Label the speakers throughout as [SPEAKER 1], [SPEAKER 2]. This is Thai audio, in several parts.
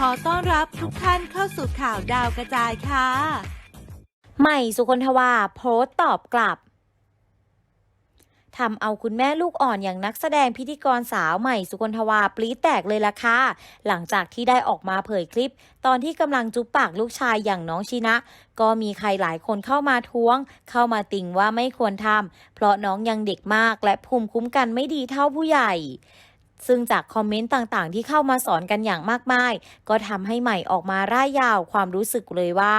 [SPEAKER 1] ขอต้อนรับทุกท่านเข้าสู่ข่าวดาวกระจายค่ะ
[SPEAKER 2] ใหม่สุคนทวาโพสต์ตอบกลับทำเอาคุณแม่ลูกอ่อนอย่างนักแสดงพิธีกรสาวใหม่สุคนทวาปลี๊ดแตกเลยล่ะค่ะ หลังจากที่ได้ออกมาเผยคลิป ตอนที่กำลังจุ๊บปากลูกชายอย่างน้องชินะ ก็มีใครหลายคนเข้ามาท้วง เข้ามาติ่งว่าไม่ควรทำเพราะน้องยังเด็กมากและภูมิคุ้มกันไม่ดีเท่าผู้ใหญ่ ซึ่งจากคอมเมนต์ต่างๆ ที่เข้ามาสอนกันอย่างมากมาย ก็ทำให้ใหม่ออกมาร่ายยาวความรู้สึกเลยว่า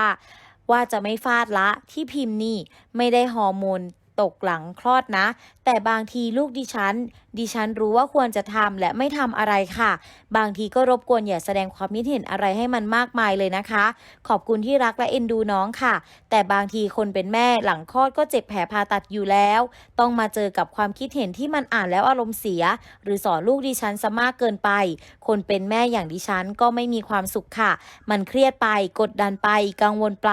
[SPEAKER 2] ว่าจะไม่ฟาดละที่พิมพ์นี่ ไม่ได้ฮอร์โมนตกหลังคลอดนะ แต่บางทีลูกดิฉัน ดิฉันรู้ว่าควรจะทำและไม่ทำอะไรค่ะ บางทีก็รบกวนอย่าแสดงความคิดเห็นอะไรให้มันมากมายเลยนะคะ ขอบคุณที่รักและเอ็นดูน้องค่ะ แต่บางทีคนเป็นแม่หลังคลอดก็เจ็บแผลผ่าตัดอยู่แล้ว ต้องมาเจอกับความคิดเห็นที่มันอ่านแล้วอารมณ์เสีย หรือสอนลูกดิฉันซะมากเกินไป คนเป็นแม่อย่างดิฉันก็ไม่มีความสุขค่ะ มันเครียดไปกดดันไปกังวลไป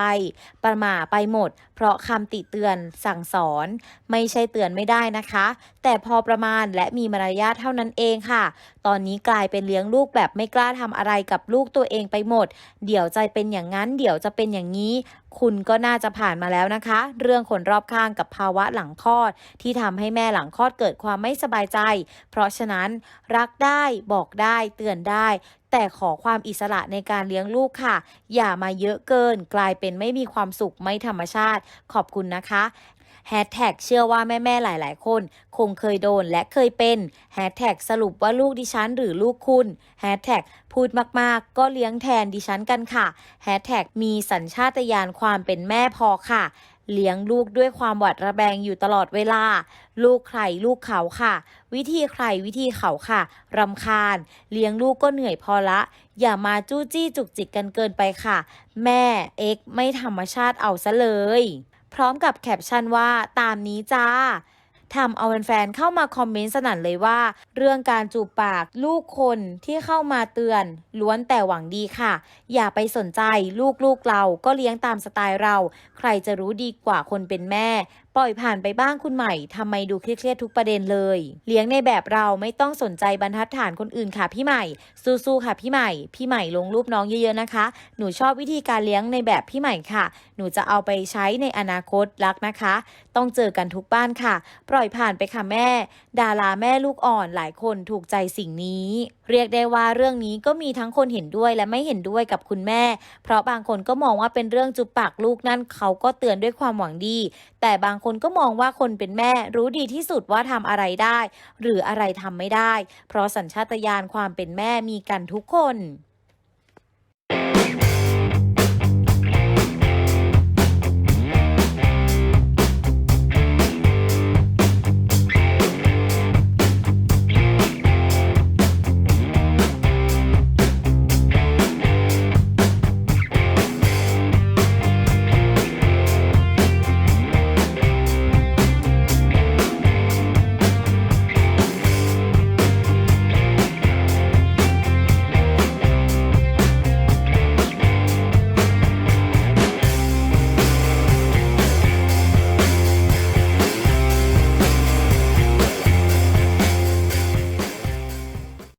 [SPEAKER 2] ประหม่าไปหมด เพราะคำติเตือนสั่งสอน ไม่ใช่เตือนไม่ได้นะคะ แต่พอประมาณและมีมารยาทเท่านั้นเองค่ะ ตอนนี้กลายเป็นเลี้ยงลูกแบบไม่กล้าทำอะไรกับลูกตัวเองไปหมด เดี๋ยวใจเป็นอย่างนั้น เดี๋ยวจะเป็นอย่างนี้ คุณก็น่าจะผ่านมาแล้วนะคะ เรื่องคนรอบข้างกับภาวะหลังคลอด ที่ทำให้แม่หลังคลอดเกิดความไม่สบายใจ เพราะฉะนั้นรักได้บอกได้เตือนได้ แต่ขอความอิสระในการเลี้ยงลูกค่ะ อย่ามาเยอะเกิน กลายเป็นไม่มีความสุขไม่ธรรมชาติ ขอบคุณนะคะ แฮชแท็กเชื่อว่าแม่ๆหลาย ๆ คน คงเคยโดนและเคยเป็นแฮชแท็กสรุปว่าลูกดิฉันหรือลูกคุณแฮชแท็กพูดมากๆ ก็เลี้ยงแทนดิฉันกันค่ะแฮชแท็กมีสัญชาตญาณความเป็นแม่พอค่ะเลี้ยงลูกด้วยความหวาดระแบงอยู่ตลอดเวลา ลูกใครลูกเขาค่ะ วิธีใครวิธีเขาค่ะรำคาญ เลี้ยงลูกก็เหนื่อยพอละ อย่ามาจู้จี้จุกจิกกันเกินไปค่ะ แม่เอ็กไม่ธรรมชาติเอาซะเลย พร้อมกับแคปชั่นว่าตามนี้จ้าทำเอาแฟนๆเข้ามาคอมเมนต์สนั่นเลยว่า เรื่องการจูบปากลูกคนที่เข้ามาเตือน ล้วนแต่หวังดีค่ะ อย่าไปสนใจลูกๆเราก็เลี้ยงตามสไตล์เรา ใครจะรู้ดีกว่าคนเป็นแม่ ปล่อยผ่านไปบ้างคุณใหม่ทำไมดูเครียดๆทุกประเด็นเลย เลี้ยงในแบบเราไม่ต้องสนใจบรรทัดฐานคนอื่นค่ะพี่ใหม่ สู้ๆค่ะพี่ใหม่ พี่ใหม่ลงรูปน้องเยอะๆนะคะ หนูชอบวิธีการเลี้ยงในแบบพี่ใหม่ค่ะ หนูจะเอาไปใช้ในอนาคตรักนะคะ ต้องเจอกันทุกบ้านค่ะ ปล่อยผ่านไปค่ะแม่ ดาราแม่ลูกอ่อนหลายคนถูกใจสิ่งนี้เรียกได้ว่าเรื่องนี้ก็มีทั้งคนเห็นด้วยและไม่เห็นด้วยกับคุณแม่ เพราะบางคนก็มองว่าเป็นเรื่องจุบปากลูกนั่นเขาก็เตือนด้วยความหวังดี แต่บางคนก็มองว่าคนเป็นแม่รู้ดีที่สุดว่าทำอะไรได้ หรืออะไรทำไม่ได้ เพราะสัญชาตญาณความเป็นแม่มีกันทุกคน